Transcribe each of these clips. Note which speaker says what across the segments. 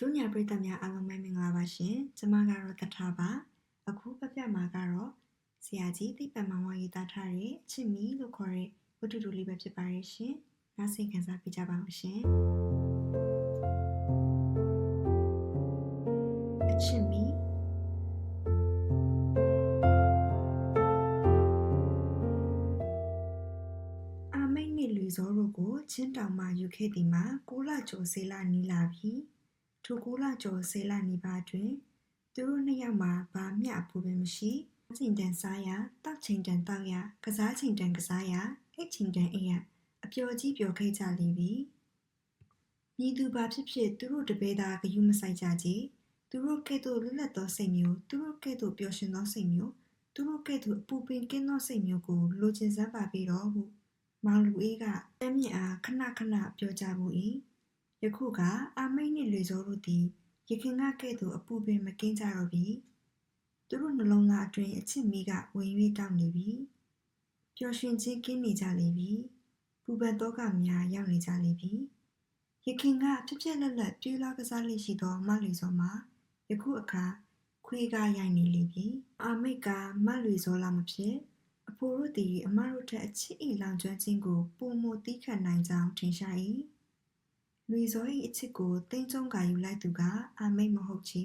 Speaker 1: ဒုညာပရိသတ်များအားလုံးပဲမင်္ဂလာပါရှင်ကျမကတော့တထားပါအခုပြပြမှာကတော့ဆရာကြီးသိပ္ပံမောင်ဝရေးသားထားတဲ့အချစ်မီလို့ခေါ်တဲ့ဝတ္ထုတူလေးပဲဖြစ်ပါရဲ့ရှင်နားဆင်ခံစားပေးကြပါဦးရှင်အချစ်မီအာမိတ်နှင့်လူစောတို့ကိုချင်းတောင်မှယူခဲ့သည်မှာကိုလာကျော်စေးလာနီးလာပြီ ထိုကိုလာကျော်စေးလာနီးပါတွင်သူတို့နှစ်ယောက်မှာဘာမျှအပူပင်မရှိချိန်တန်စားရတောက်ချိန်တန်တောက်ရကစားချိန်တန်ကစားရအိတ်ချိန်တန်အိတ်ရအပျော်ကြီးပျော်ခဲ့ကြလိမ့်ပြီမြည်သူဘာဖြစ်ဖြစ်သူတို့တပည့်သားဂယုမဆိုင်ကြကြသူတို့ကဲ့သို့လွတ်လပ်သောစိတ်မျိုးသူတို့ကဲ့သို့ပျော်ရွှင်သောစိတ်မျိုးသူတို့ကဲ့သို့အပူပင်ကင်းသောစိတ်မျိုးကိုလိုချင်စမ်းပါပြီးတော့ဟုမောင်လူအေးကတမ်းမြင့်အားခဏခဏပြောကြဘူး၏ ယခုကအာမိတ်နှင့်လေစောတို့သည်ရခင်ကကဲ့သို့အပူပင်မကင်းကြတော့ပြီသူတို့နှလုံးသားအတွင်းအချစ်မီးကဝင်၍တောက်နေပြီပျော်ရွှင်ခြင်းကင်းနေကြလေပြီပူပန်တော့ကများရောက်နေကြလေပြီရခင်ကပြက်ပြက်လက်လက်ပြေးလာကစားလေးရှိသောမလူစောမှာယခုအခါခွေးကရိုက်နေလေပြီအာမိတ်ကမလူစောလာမဖြစ်အဖိုးတို့သည်အမတို့ထက်အချစ်ဤလောင်ကျွမ်းခြင်းကိုပုံမတီးခတ်နိုင်ကြောင်းထင်ရှား၏ လူစော၏အချစ်ကိုတိမ်ကျုံကယူလိုက်သူကအာမိတ်မဟုတ်ချေ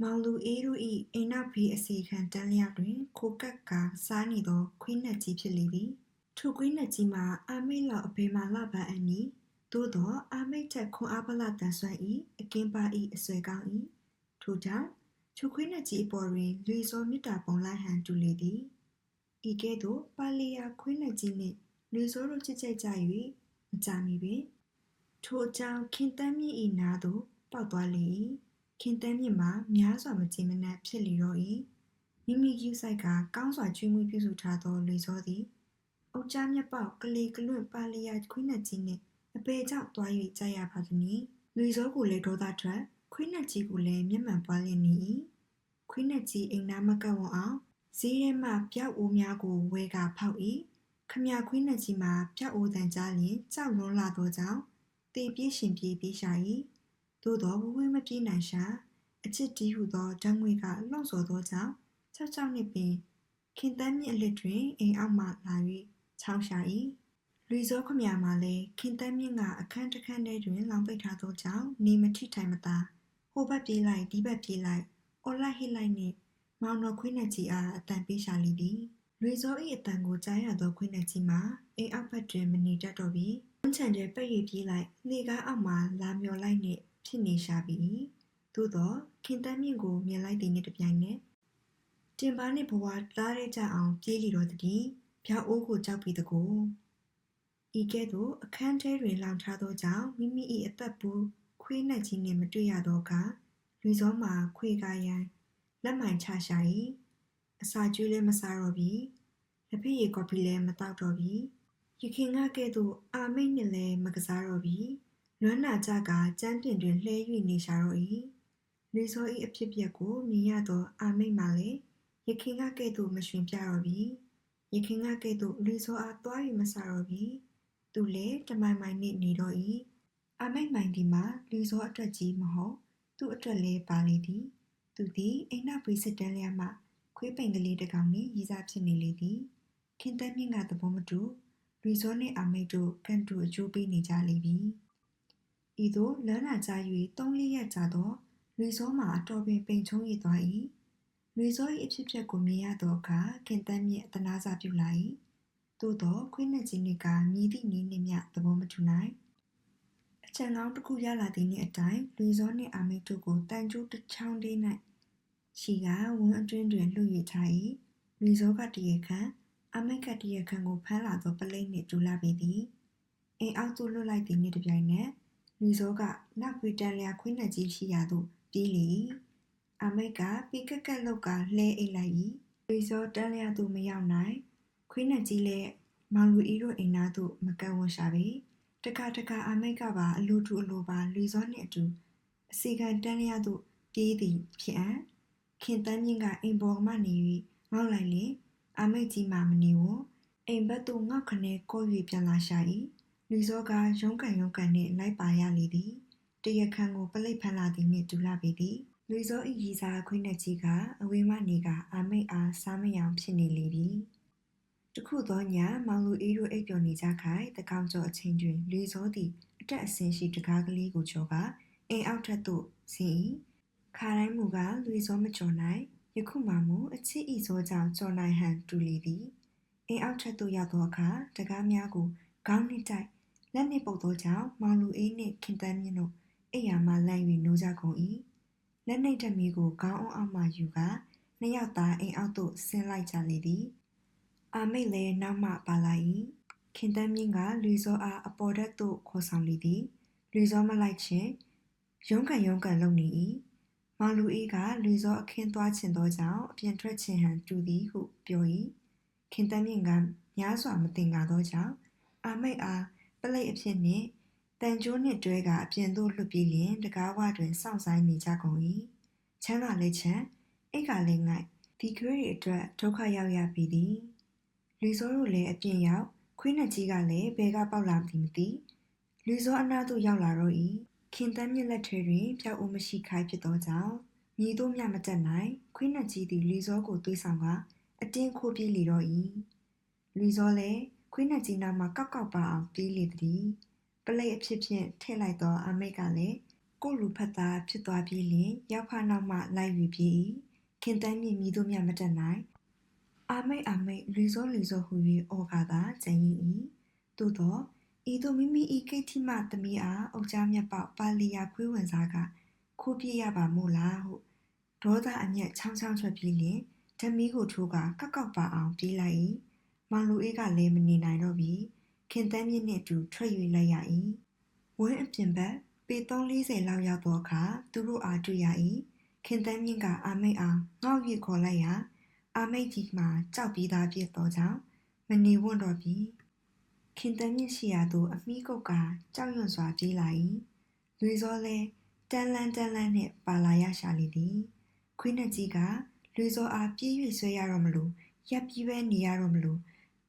Speaker 1: မောင်လူအေးတို့၏အိမ်နောက်ဘေးအစီခံတန်းလျက်တွင် ခိုကက်ကစားနေသောခွေးနှက်ကြီးဖြစ်လေသည်ထိုခွေးနှက်ကြီးမှာအာမိတ်လောက်အဖေမှလပန်းအန်ဤသို့သောအာမိတ်ထက်ခွန်အားပလတန်ဆွမ်း၏အကင်းပါ၏အစွဲကောင်း၏ထို့ကြောင့်ချိုခွေးနှက်ကြီးအပေါ်တွင်လူစောမြတ်တာပုံလိုက်ဟန်တူလေသည်ဤကဲ့သို့ပါလီယာခွေးနှက်ကြီးနှင့်လူစိုးတို့ချစ်ကြိုက်ကြ၍မကြာမီပင် ထိုအကြောင်းခင်တမ်းမြင့်ဤနာသို့ပေါက်သွားလေ၏ခင်တမ်းမြင့်မှာများစွာမကြည်မနှက်ဖြစ်လေတော့၏မိမိယူဆိုင်ကကောင်းစွာကျွေးမွေးပြုစုထားသောလူစောသည်အုတ်ကြားမြက်ပေါက်ကလေးကလွန့်ပါလီယာခွေးနှက်ကြီးနှင့်အပေကြောင့်တွား၍ကြာရပါသည်။လူစောကိုလည်းဒေါသထွက်ခွေးနှက်ကြီးကိုလည်းမျက်မှန်ပွားလျက်နေ၏ခွေးနှက်ကြီးအိမ်နာမကပ်ဝန်းအောင်ဈေးထဲမှပျောက်အိုးများကိုဝဲကဖောက်၏ခမရခွေးနှက်ကြီးမှာပျောက်အိုးတန်ကြားလျင်ကြောက်လွန်းလာသောကြောင့် တေပြေးရှင်ပြေးပြေးရှာ၏သို့သောဝဝေးမပြေးနိုင်ရှာအချစ်တီးဟုသောဓာတ်ငွေကလှုံ့ဆော်သောကြောင့်၆၆နှစ်ပင်ခင်တမ်းမြင့်အလစ်တွင်အိမ်အောက်မှလာ၍ချောင်းရှာ၏လူစောခမရမှာလည်းခင်တမ်းမြင့်ကအခန်းတစ်ခန်းထဲတွင်လောင်ပိတ်ထားသောကြောင့်နေမထိထိုင်မသာဟိုဘက်ပြေးလိုက်ဒီဘက်ပြေးလိုက်အော်လိုက်ဟစ်လိုက်နှင့်မောင်တော်ခွေးနှက်ကြီးအားအတန်ပေးရှာလိသည်လွေစော၏အတန်ကိုကြားရသောခွေးနှက်ကြီးမှာအိမ်အောက်ဘက်တွင်မနေတတ်တော့ပြီဝန်း ချန်တဲ့ပက်ရည်ပြေးလိုက်လေကားအောက်မှာလာမျောလိုက်နှင့်ဖြစ်နေရှာပြီသို့သောခင်တမ်းမြင့်ကိုမြင်လိုက်သည်နှင့်တပြိုင်နက်တင်ပါနှင့်ဘဝသားရဲကြအောင်ပြေးလီတော်သည်ဖြောက်အိုးကိုကြောက်ပြီးတကူဤကဲ့သို့အခန်းထဲတွင်လောင်ထားသောကြောင့်မိမိ၏အသက်ဘူးခွေးနှက်ကြီးနှင့်မတွေ့ရသောအခါလူစောမှာခွေကရိုင်းလက်မှန်ချရှာ၏အစာကျွေးလည်းမစားတော့ပြီလက်ဖက်ရည်ကော်ဖီလည်းမတောက်တော့ပြီ ရခင်ကကဲ့သို့အာမိတ်နှင့်လည်းမကစားတော့ပြီလွမ်းနာကြကကျန်းတင်တွင်လှဲ၍နေရှာတော့၏လူစော၏အဖြစ်ပြက်ကိုမြင်ရသော အာမိတ်မှလည်းရခင်ကကဲ့သို့မရွှင်ပြတော့ပြီရခင်ကကဲ့သို့လူစောအားတွား၍မစားတော့ပြီသူလည်းတမိုင်မိုင်နှင့်နေတော့၏အာမိတ်မိုင်ဒီမှာလူစောအတွက်ကြီးမဟုတ်သူ့အတွက်လည်းပါလေသည် သူသည်အိမ်နောက်ဘေးစစ်တန်းလျာမှခွေးပိန်ကလေးတစ်ကောင်နှင့်ရည်စားဖြစ်နေလေသည်ခင်တမ်းမြင့်ကသဘောမတူ လူစောနှင့်အာမိတ်တို့ကန်တူအကျိုးပေးနေကြလေပြီဤသို့လမ်းလာကြ၍သုံးလေးရက်ကြာသောလူစောမှာအတော်ပင်ပိန်ချုံးရည်သွား၏လူစော၏အဖြစ်ဖြစ်ကိုမြင်ရသောအခါခင်တမ်းမြင့်အတနာစာပြုလာ၏သို့သောခွေးနှက်ကြီးနှင့်ကမြည်သည့်နည်းနှင့်မျှသဘောမတူနိုင်အချံကောင်းတစ်ခုရလာသည့်နေ့အတိုင်းလူစောနှင့်အာမိတ်တို့ကိုတန်ကျိုးတစ်ချောင်းလေး၌ရှီကဝန်းအတွင်းတွင်လွှတ်ရထား၏လူစောကတရေခန့် အာမိတ်ကတရေခန့်ကိုဖမ်းလာသောပလိတ်နှင့်တူလာပေသည်အိမ်အောက်သို့လွှတ်လိုက်သည်နှင့်တပြိုင်နက်လူစောကနောက်ခွေတန်လျာခွေးနှက်ကြီးရှိရာသို့ပြေးလေ၏အာမိတ်ကပေကက်ကက်လောက်ကလှဲအိတ်လိုက်၏လူစောတန်လျာသို့မရောက်နိုင်ခွေးနှက်ကြီးလည်းမောင်လူအီတို့အိမ်သားသို့မကန့်ဝန်းရှာပေတခါတခါအာမိတ်ကပါအလိုတူအလိုပါလူစောနှင့်အတူအစီခံတန်းလျာသို့ပြေးသည်ဖြစ်အံ့ခင်တန်းမြင့်ကအိမ်ပေါ်မှနေ၍ငေါက်လိုက်လေ အာမိတ်ကြီးမှမနေဝအိမ်ဘက်သို့ငေါက်ခနဲကို၍ပြန်လာရှာ၏လူစောကရုံးကန်ရုံးကန်နှင့်လိုက်ပါရလေသည်တရခန့်ကိုပလိတ်ဖန်လာသည်နှင့်တူလာပေသည်လူစောဤရီစာခွင်းနှက်ကြီးကအဝေးမှနေကအာမိတ်အားစားမယောင်ဖြစ်နေလေပြီတခုသောညမောင်လူအေးတို့အိပ်ပျော်နေကြခိုင်တကောင်ကျော်အချင်းတွင်လူစောသည်အတက်အဆင်းရှိတကားကလေးကိုကျော်ကအိမ်အောက်ထက်သို့ဆင်း၏ခါတိုင်းမူကလူစောမကျော်နိုင် ယခုမှမူအချစ်ဤစောကြောင့်ကျော်နိုင်ဟန်တူလေသည်အိမ်အောက်ထက်သို့ရောက်သောအခါတကားများကိုခေါင်းနှင့်တိုက်လက်နှင့်ပုတ်သောကြောင့်မောင်လူအေးနှင့်ခင်တန်းမြင့်တို့အိယာမှလန့်၍နိုးကြကုန်၏လက်နှိပ်တမီကိုခေါင်းအောင်အောက်မှယူကနှစ်ယောက်သားအိမ်အောက်သို့ဆင်းလိုက်ကြလေသည်အာမိတ်လည်းနောက်မှပါလာ၏ခင်တန်းမြင့်ကလူစောအားအပေါ်ဓာတ်သို့ခေါ်ဆောင်လေသည်လူစောမလိုက်ခြင်းရုံးကန်ရုံးကန်လုပ်နေ၏ မောင်လူအေးကလူစောအခင်းသွားခြင်းသောကြောင့်အပြင်ထွက်ခြင်းဟန်တူသည်ဟုပြော၏ခင်တန်းမြင့်ကများစွာမတင်ကားသောကြောင့်အာမိတ်အားပလိတ်အဖြစ်နှင့်တန်ကြိုးနှင့်တွဲကအပြင်သို့လွတ်ပြီးလျင်တကားဝတွင်စောင့်ဆိုင်နေကြကုန်၏ချမ်းကလည်းချမ်းအိတ်ကလည်းငိုက်ဒီခွေးတွေအတွက်ဒုက္ခရောက်ရပြီသည်လူစောတို့လည်းအပြင်ရောက်ခွေးနှက်ကြီးကလည်းဘဲကပေါက်လာသည်မသိလူစောအနားသို့ရောက်လာတော့၏ ခင်တမ်းမြက်လက်ထဲတွင်ပျောက်အိုးမရှိခိုင်းဖြစ်သောကြောင့်မြည်တို့မြမတက်နိုင်ခွေးနှက်ကြီးသည်လူစောကိုတွေးဆောင်ကအတင်းခိုးပြေးလေတော့၏လူစောလည်းခွေးနှက်ကြီးနာမှာကောက်ကောက်ပါအောင်ပြေးလေသည်ပလိတ်အဖြစ်ဖြင့်ထည့်လိုက်သောအမိတ်ကလည်းကိုလူဖတ်သားဖြစ်သွားပြီးလျင်ရောက်ဖနောက်မှလိုက်ယူပြီးခင်တမ်းမြင့်မြည်တို့မြမတက်နိုင်အာမိတ်အာမိတ်လူစောလူစောဟူ၍အော်ကာသာကြံရင်၏သို့သော ဤသို့မိမိဤကိတ်တိမသမီးအားအုတ်ကြားမြတ်ပေါပါလီယာခွေးဝင်စားကခိုးပြေးရပါမို့လားဟုဒေါသအမျက်ချောင်းချောင်းထွက်ပြီးလျင်ဓမီကိုထိုးကကောက်ကောက်ပါအောင်ပြေးလိုက်၏မောင်လူအေးကလည်းမနေနိုင်တော့ပြီခင်တန်းမြင့်နှင့်အတူထွက်၍လိုက်ရ၏ဝင်းအပြင်ဘက်ပေ340လောက်ရောက်သောအခါသူတို့အားတွေ့ရ၏ခင်တန်းမြင့်ကအာမိတ်အားငေါ့၍ခေါ်လိုက်ရာအာမိတ်ကြီးမှကြောက်ပြီးသားဖြစ်သောကြောင့်မနေဝံ့တော့ပြီ ခင်တန်းမြင့်ရှိရာသို့အမိကုတ်ကကြောက်ရွံ့စွာပြေးလာ၏လူစောလဲတန်လန်းတန်လန်းနှင့်ပါလာရရှာလေသည်ခွေးနှက်ကြီးကလူစောအားပြေး၍ဆွဲရတော့မလို့ရပ်ပြီးပဲနေရတော့မလို့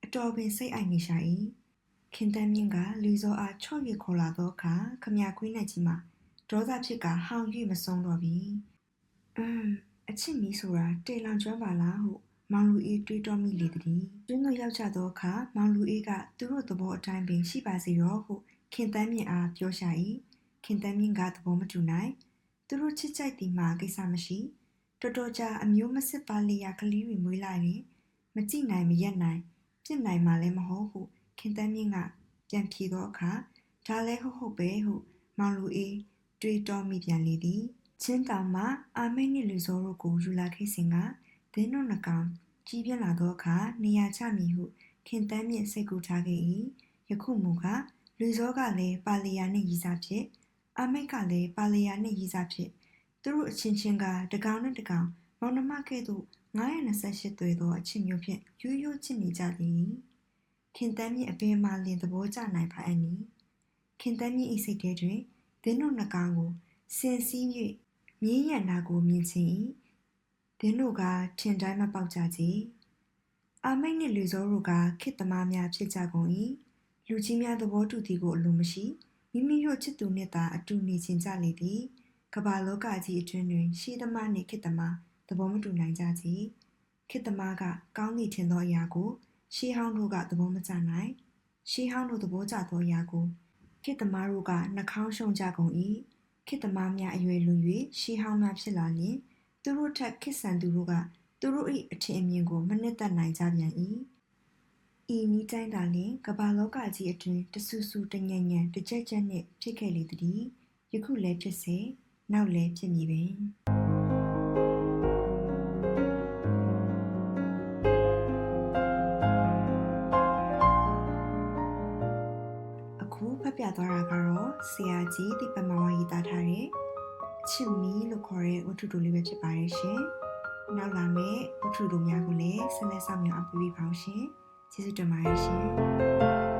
Speaker 1: အတော်ပင်စိတ်အိုက်နေရှာ၏ခင်တန်းမြင့်ကလူစောအားချော့၍ခေါ်လာသောအခါခမရခွေးနှက်ကြီးမှဒေါသဖြစ်ကဟောင်၍မဆုံးတော့ပြီအင်းအချစ်မီဆိုတာတေလောင်ကျွမ်းပါလားဟု မောင်လူအေးတွေးတောမိလေသည်တွင်းတို့ရောက်ကြသောအခါမောင်လူအေးကသူတို့သဘောအတိုင်းပင်ရှိပါစေရောဟုခင်တန်းမြင့်အားပြောရှာ၏ခင်တန်းမြင့်ကသဘောမတူနိုင်သူတို့ချစ်ကြိုက်သည်မှာကိစ္စမရှိတော်တော်ကြာအမျိုးမစစ်ပါလျာကလေးတွေမွေးလိုက်ရင်မကြည့်နိုင်မရက်နိုင်ပြစ်နိုင်မှလည်းမဟုတ်ဟုခင်တန်းမြင့်ကပြန်ဖြေသောအခါဒါလည်းဟုတ်ဟုတ်ပဲဟုမောင်လူအေးတွေးတောမိပြန်လေသည်ချင်းတောင်မှာအာမိတ်နှင့်လူစောတို့ကိုယူလာခဲ့စဉ်က ဒင်းတို့နှကောင်ကြီးပြင်းလာသောအခါနေရာချမည်ဟုခင်တန်းမြင့်စိတ်ကူထားခဲ့၏ယခုမူကလူစောကလည်းပါလီယာနှင့်ရည်စားဖြစ်အာမိတ်ကလည်းပါလီယာနှင့်ရည်စားဖြစ်သူတို့အချင်းချင်းကတကောင်နဲ့တကောင်မောင်နှမကဲ့သို့928သွေသောအချစ်မျိုးဖြင့်ရိုးရိုးချစ်နေကြသည်ခင်တန်းမြင့်အပင်မှလင်သဘောကျနိုင်ပါအန်နီခင်တန်းမြင့်ဤစိတ်ထဲတွင်ဒင်းတို့နှကောင်ကိုစင်စည်း၍မြင်းရံနာကိုမြင်ချင်း၏ ဒင်းတို့ကထင်တိုင်းမပေါက်ကြကြအာမိတ်နှင့်လူစောတို့ကခေတ်သမားများဖြစ်ကြကုန်၏လူကြီးများသဘောတူသည်ကိုအလိုမရှိမိမိတို့ချစ်သူနှင့်သာအတူနေခြင်းကြလေသည်ကမ္ဘာလောကကြီးအတွင်းတွင်ရှေးသမားနှင့်ခေတ်သမားသဘောမတူနိုင်ကြကြခေတ်သမားကကောင်းသည့်ထင်သောအရာကိုရှေးဟောင်းတို့ကသဘောမကျနိုင်ရှေးဟောင်းတို့သဘောကျသောအရာကိုခေတ်သမားတို့ကနှာခေါင်းရှုံကြကုန်၏ခေတ်သမားများအရွယ်လွန်၍ရှေးဟောင်းများဖြစ်လာလျင် သူတို့ထက်ခေတ်ဆန်သူတို့ကသူတို့၏အထင်အမြင်ကိုမနစ်သက်နိုင်ကြပြန်၏ဤနီးတိုင်းသာလျှင်ကမ္ဘာလောကကြီးအတွင်းတဆူဆူတညံ့ညံ့တကြက်ကြက်နှင့်ဖြစ်ခဲ့လေသည်ယခုလည်းဖြစ်စေနောက်လည်းဖြစ်မည်ပင်အခုဖတ်ပြသွားတာကတော့ဆရာကြီးဒီပမာဝရေးသားထားတဲ့ ချစ်မီလို့ခေါ်တဲ့ဝတ္ထုတူလေးပဲဖြစ်ပါတယ်ရှင်။နောက်လာမယ့်ဝတ္ထုတူများကိုလည်းဆက်လက်ဆောင်မြောက်အပ်ပြီးပါအောင်ရှင်။ကျေးဇူးတင်ပါတယ်ရှင်။